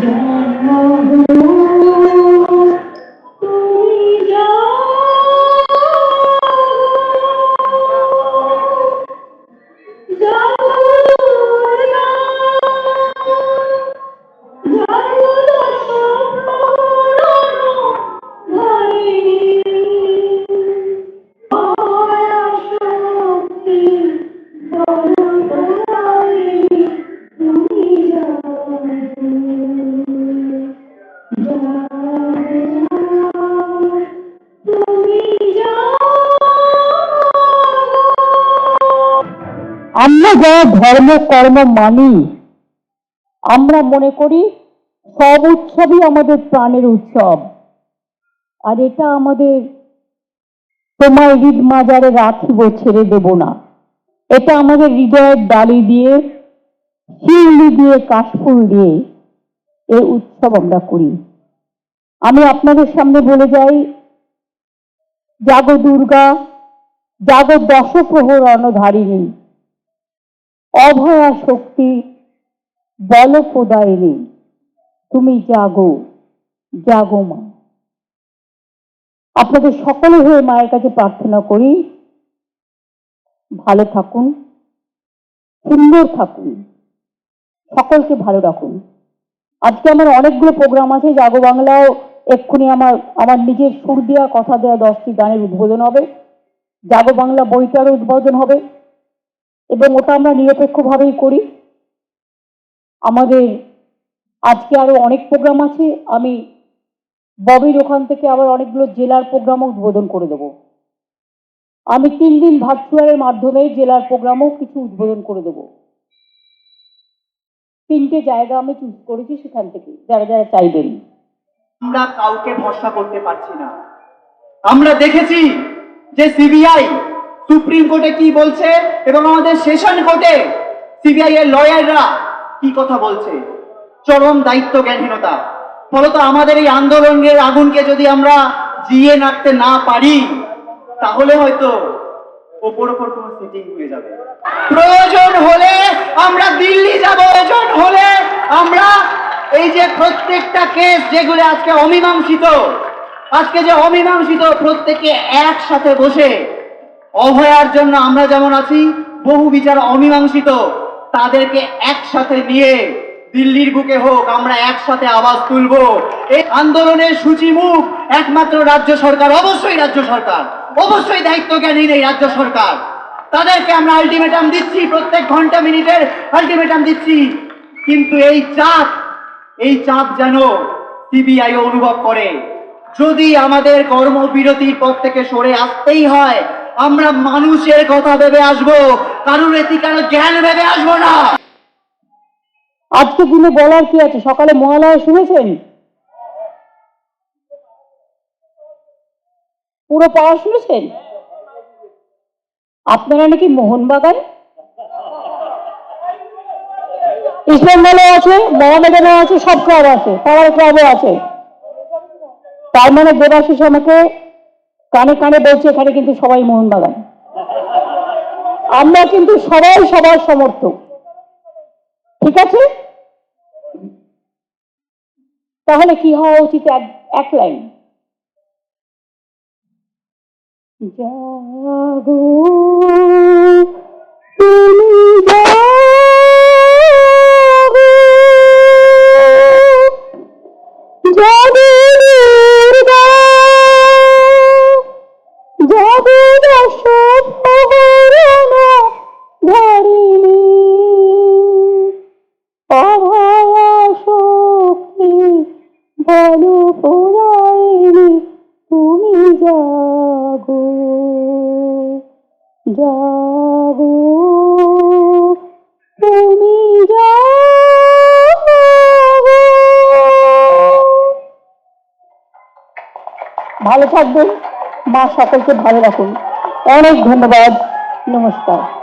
don't know আমরা যারা ধর্ম, কর্ম মানি, আমরা মনে করি সব উৎসবই আমাদের প্রাণের উৎসব। আর এটা আমাদের তোমার ঈদ মাজারে রাখিব, ছেড়ে দেব না। এটা আমাদের হৃদয়ের ডালি দিয়ে, শিউলি দিয়ে, কাশফুল দিয়ে এই উৎসব আমরা করি। আমি আপনাদের সামনে বলে যাই, জাগো দুর্গা, জাগো দশপ্রহর অনধারিণী। অভয়া শক্তি বল প্রদায়িনী তুমি জাগো জাগো মা। আপনাদের সকলে হয়ে মায়ের কাছে প্রার্থনা করি। ভালো থাকুন, সুন্দর থাকুন, সকলকে ভালো রাখুন। আজকে আমার অনেকগুলো প্রোগ্রাম আছে, জাগো বাংলাও এক্ষুনি আমার আমার নিজের সুর দেওয়া কথা দেওয়া দশটি গানের উদ্বোধন হবে। জাগো বাংলা বইটারও উদ্বোধন হবে। এবং ওটা আমরা নিরপেক্ষভাবেই করি। আমাদের আজকে আরও অনেক প্রোগ্রাম আছে, আমি ববির ওখান থেকে আবার অনেকগুলো জেলার প্রোগ্রামও উদ্বোধন করে দেব। আমি তিন দিন ভার্চুয়ালের মাধ্যমে জেলার প্রোগ্রামও কিছু উদ্বোধন করে দেব। তিনটে জায়গা আমি চুজ করেছি সেখান থেকে, যারা যারা চাইবেন। আমরা কাউকে ভরসা করতে পারছি না। আমরা দেখেছি যে সিবিআই সুপ্রিম কোর্টে কি বলছে এবং আমাদের সেশন কোর্টে সিবিআই এর লয়াররা কি কথা বলছে? চরম দায়িত্ব জ্ঞানহীনতা ফলত আমাদের এই আন্দোলনের আগুনকে যদি আমরা জিয়ে রাখতে না পারি, তাহলে হয়তো ওপর ওপর কোনো সেটিং হয়ে যাবে। প্রয়োজন হলে আমরা দিল্লি যাব, প্রয়োজন হলে আমরা এই যে প্রত্যেকটা কেস যেগুলো আজকে অমীমাংসিত, আজকে যে অমীমাংসিত প্রত্যেকে একসাথে বসে অভয়ার জন্য আমরা যেমন আছি, বহু বিচার অমীমাংসিত। তাদেরকে একসাথে নিয়ে দিল্লির বুকে হোক, আমরা একসাথে আওয়াজ তুলব। এই আন্দোলনের সূচিমুখ একমাত্র রাজ্য সরকার, অবশ্যই রাজ্য সরকার। অবশ্যই দায়িত্ব জ্ঞানীর এই রাজ্য সরকার। তাদেরকে আমরা আলটিমেটাম দিচ্ছি, প্রত্যেক ঘণ্টা মিনিটের আলটিমেটাম দিচ্ছি। কিন্তু এই চাপ এই চাপ যেন সিবিআই অনুভব করে। যদি আমাদের কর্মবিরতির পথ থেকে সরে আসতেই হয় আমরা মানুষের কথা ভেবে আসব, কারুর এটি কারও জ্ঞান ভেবে আসব না। আজকে দিনে বলার কি আছে? সকালে মহালয়া শুনেছেন? পুরো পাওয়া শুনেছেন? আপনারা নাকি মোহনবাগান? ইস্টবেঙ্গলও আছে মহামেডানও আছে, সব ক্লাব আছে, পাড়ার ক্লাবও আছে। তার মানে দেবাশিস আমাকে কানে কানে বলছে, এখানে কিন্তু সবাই মোহনবাগান আমরা কিন্তু সবাই সবার সমর্থক। ঠিক আছে? তাহলে কি হওয়া উচিত এক- লাইন? জাগো। বলো পুরাইনি তুমি জাগো জাগো। তুমি ভালো থাকবেন, মা সকলকে ভালো রাখুন। অনেক ধন্যবাদ, নমস্কার।